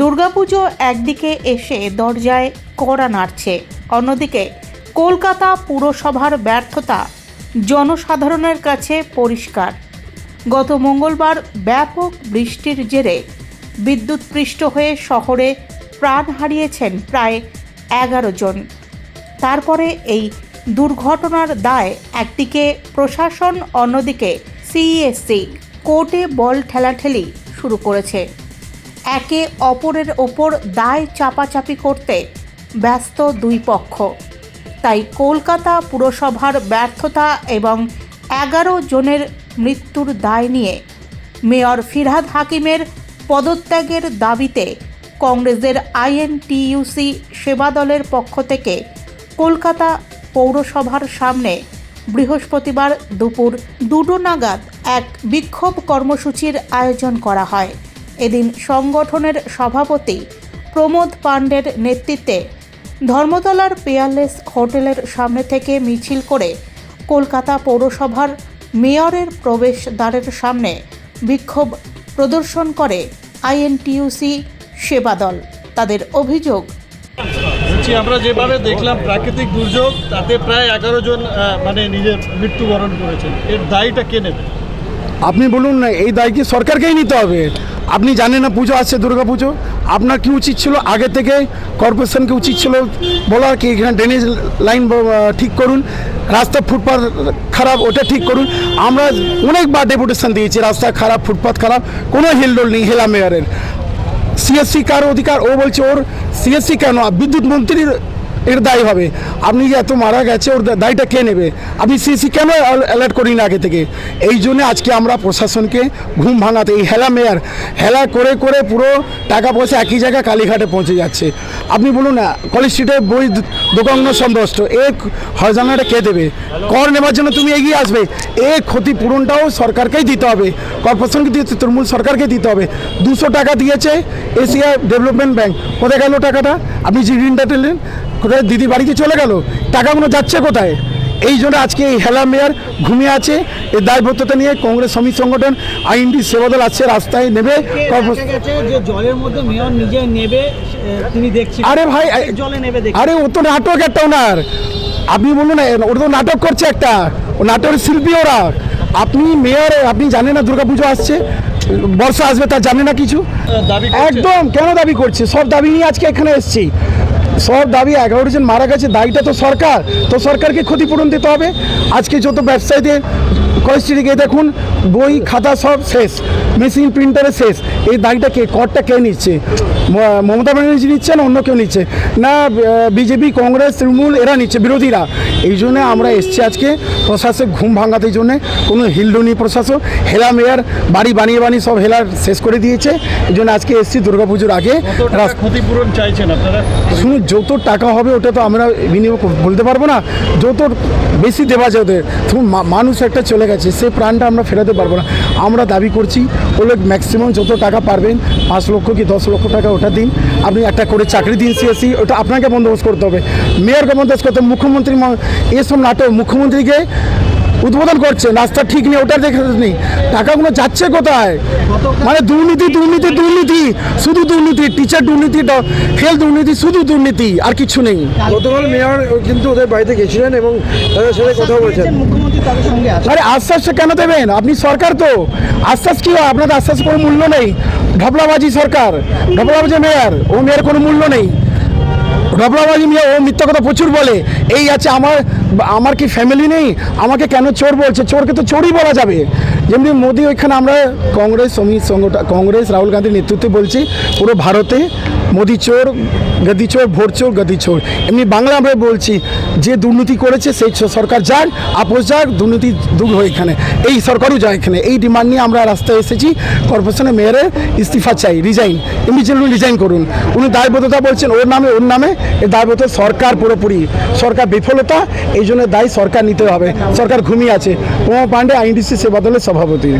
দুর্গাপুজো একদিকে এসে দরজায় কড়া নাড়ছে, অন্যদিকে কলকাতা পুরসভার ব্যর্থতা জনসাধারণের কাছে পরিষ্কার। গত মঙ্গলবার ব্যাপক বৃষ্টির জেরে বিদ্যুৎপৃষ্ট হয়ে শহরে প্রাণ হারিয়েছেন প্রায় এগারো জন। তারপরে এই দুর্ঘটনার দায় একদিকে প্রশাসন, অন্যদিকে সিইএসসি। কোর্টে বল ঠেলাঠেলি শুরু করেছে। একে অপরের ওপর দায় চাপাচাপি করতে ব্যস্ত দুই পক্ষ। তাই কলকাতা পুরসভার ব্যর্থতা এবং এগারো জনের মৃত্যুর দায় নিয়ে মেয়র ফিরহাদ হাকিমের পদত্যাগের দাবিতে কংগ্রেসের আইএনটিইউসি সেবা দলের পক্ষ থেকে কলকাতা পৌরসভার সামনে বৃহস্পতিবার দুপুর দুটো নাগাদ এক বিক্ষোভ কর্মসূচির আয়োজন করা হয়। এদিন সংগঠনের সভাপতি প্রমোদ পাণ্ডের নেতৃত্বে ধর্মতলার পেয়ারলেস হোটেলের সামনে থেকে মিছিল করে কলকাতা পৌরসভার মেয়রের প্রবেশদ্বারের সামনে বিক্ষোভ প্রদর্শন করে আইএনটিইউসি সেবা দল তাদের অভিযোগ বলছি আমরা যেভাবে দেখলাম প্রাকৃতিক দুর্যোগ তাতে প্রায় এগারো জন মানে নিজের মৃত্যুবরণ করেছেন। এর দায়টা কে নেবে? আপনি বলুন না এই দায় কি সরকারকেই নিতে হবে? আপনি জানেন না পুজো আসছে দুর্গা পুজো? আপনার কি উচিত ছিল আগে থেকে? কর্পোরেশনকে উচিত ছিল বলা কি এখানে ড্রেনেজ লাইন ঠিক করুন? রাস্তা ফুটপাথ খারাপ, ওটা ঠিক করুন। আমরা অনেকবার ডেপুটেশন দিয়েছি, রাস্তা খারাপ ফুটপাথ খারাপ, কোনো হেলডোল নেই হেলা মেয়রের সিএসসি কার অধিকার, ও বলছে, ওর সিএসসি কেন? বিদ্যুৎ মন্ত্রীর এর দায়ী হবে। আপনি যে এত মারা গেছে, ওর দায়টা কে নেবে? আপনি সিএসসি কেন অ্যালার্ট করিনি আগে থেকে? এই জন্য আজকে আমরা প্রশাসনকে ঘুম ভাঙাতে এই হেলা মেয়ার, হেলা করে করে পুরো টাকা পয়সা একই জায়গায় কালীঘাটে পৌঁছে যাচ্ছে। আপনি বলুন না, কলেজ স্ট্রিটে বই দোকান সম্ভ্রষ্ট এ হরজানাটা কে দেবে? কর নেওয়ার জন্য তুমি এগিয়ে আসবে। এ ক্ষতিপূরণটাও সরকারকেই দিতে হবে। কর্পোরেশনকে দিয়েছে তৃণমূল সরকারকে দিতে হবে। দুশো টাকা দিয়েছে এশিয়া ডেভেলপমেন্ট ব্যাংক। কোথায় গেল টাকাটা? আপনি যে ঋণটা টেলেন কোথায়? দিদি বাড়িতে চলে গেল। টাকাগুলো যাচ্ছে কোথায়? এই জন্য আজকে এই হেলা মেয়ার ঘুমিয়ে আছে। এই দায়বদ্ধতা নিয়ে কংগ্রেস শ্রমিক সংগঠন আইনটি সেবাদল আসছে রাস্তায় নেবে। কর্পোরেশন দেখা গেছে যে জলের মধ্যে মেয়র নিজে নেবে তিনি দেখছেন আরে ভাই জলে নেবে আরে ও তো নাটক একটা ওনার। আপনি বলুন না ওটা তো নাটক করছে একটা। ও নাটকের শিল্পী ওরা। আপনি মেয়র আপনি জানেন না দুর্গাপুজো আসছে। বর্ষা আসবে তা জানে না কিছু। একদম কেন দাবি করছে? সব দাবি নিয়ে আজকে এখানে এসেছি। সব দাবি এগারো জন মারা গেছে দায়টা তো সরকার। তো সরকারকে ক্ষতিপূরণ দিতে হবে। আজকে যত ব্যবসায়ীদের কয়েকটিকে দেখুন, বই, খাতা সব শেষ। মেশিন প্রিন্টারে শেষ। এই দায়ীটা কে করটা কে নিচ্ছে? মমতা ব্যানার্জি নিচ্ছে না অন্য কেউ নিচ্ছে। না বিজেপি কংগ্রেস তৃণমূল এরা নিচ্ছে বিরোধীরা। এই জন্য আমরা এসছি আজকে প্রশাসক ঘুম ভাঙাতে জন্য। কোনো হিলডুনি প্রশাসক হেলা মেয়ার বাড়ি বানিয়ে বানিয়ে সব হেলার শেষ করে দিয়েছে। এই জন্য আজকে এসছি দুর্গাপুজোর আগে। ক্ষতিপূরণ চাইছেন আপনারা? শুনুন যত টাকা হবে ওটা তো আমরা বিনিয়োগ বলতে পারব না। যত বেশি দেওয়া যায় ওদের মানুষ একটা চলে গেছে সে প্রাণটা আমরা ফেরাতে পারব না। আমরা দাবি করছি ও লোক ম্যাক্সিমাম যত টাকা পারবেন, পাঁচ লক্ষ কি দশ লক্ষ টাকা ওটা দিন। আপনি একটা করে চাকরি দিন সিএসি ওটা আপনাকে বন্দোবস্ত করতে হবে। মেয়রকে বন্দোবস্ত করতে হবে, মুখ্যমন্ত্রী এসব নাটক মুখ্যমন্ত্রীকে উদ্বোধন করছে রাস্তা ঠিক নেই ওটা দেখে নেই। টাকাগুলো যাচ্ছে কোথায়? মানে দুর্নীতি দুর্নীতি দুর্নীতি শুধু দুর্নীতি টিচার দুর্নীতি ফেল দুর্নীতি শুধু দুর্নীতি আর কিছু নেই। গতকাল মেয়র কিন্তু ওদের বাড়িতে গেছিলেন এবং তাদের সাথে কথা বলেছেন। আরে আশ্বাসটা কেন দেবেন? আপনি সরকার তো। আশ্বাস কি হয়? আপনাদের আশ্বাস কোনো মূল্য নেই। ঢপলাবাজি সরকার ঢপলাবাজি মেয়র ও মেয়ের কোনো মূল্য নেই। ঢপলাবাজি মেয়ে ও মিথ্যা কথা প্রচুর বলে। এই আছে আমার আমার কি ফ্যামিলি নেই? আমাকে কেন চোর বলছে? চোরকে তো চোরই বলা যাবে। যেমনি মোদি ওইখানে আমরা কংগ্রেস শ্রমিক সংগঠন কংগ্রেস, রাহুল গান্ধীর নেতৃত্বে বলছি, পুরো ভারতে মোদি চোর, গদি চোর ভোট চোর, গদি চোর। এমনি বাংলা আমরা বলছি, যে দুর্নীতি করেছে, সেই সরকার যাক, আপোষ যাক, দুর্নীতি দূর হয় এখানে। এই সরকারও যায় এখানে। এই ডিমান্ড নিয়ে আমরা রাস্তায় এসেছি কর্পোরেশনের মেয়রের ইস্তিফা চাই রিজাইন ইমিডিয়েটলি রিজাইন করুন। উনি দায়বদ্ধতা বলছেন, ওর নামে ওর নামে এই দায়বদ্ধতা সরকার পুরোপুরি। সরকার বিফলতা এই জন্য দায়ী সরকার নিতে হবে। সরকার ঘুমিয়ে আছে। প্রমো পাণ্ডে আইনডিসি সেবা দলের সভাপতি।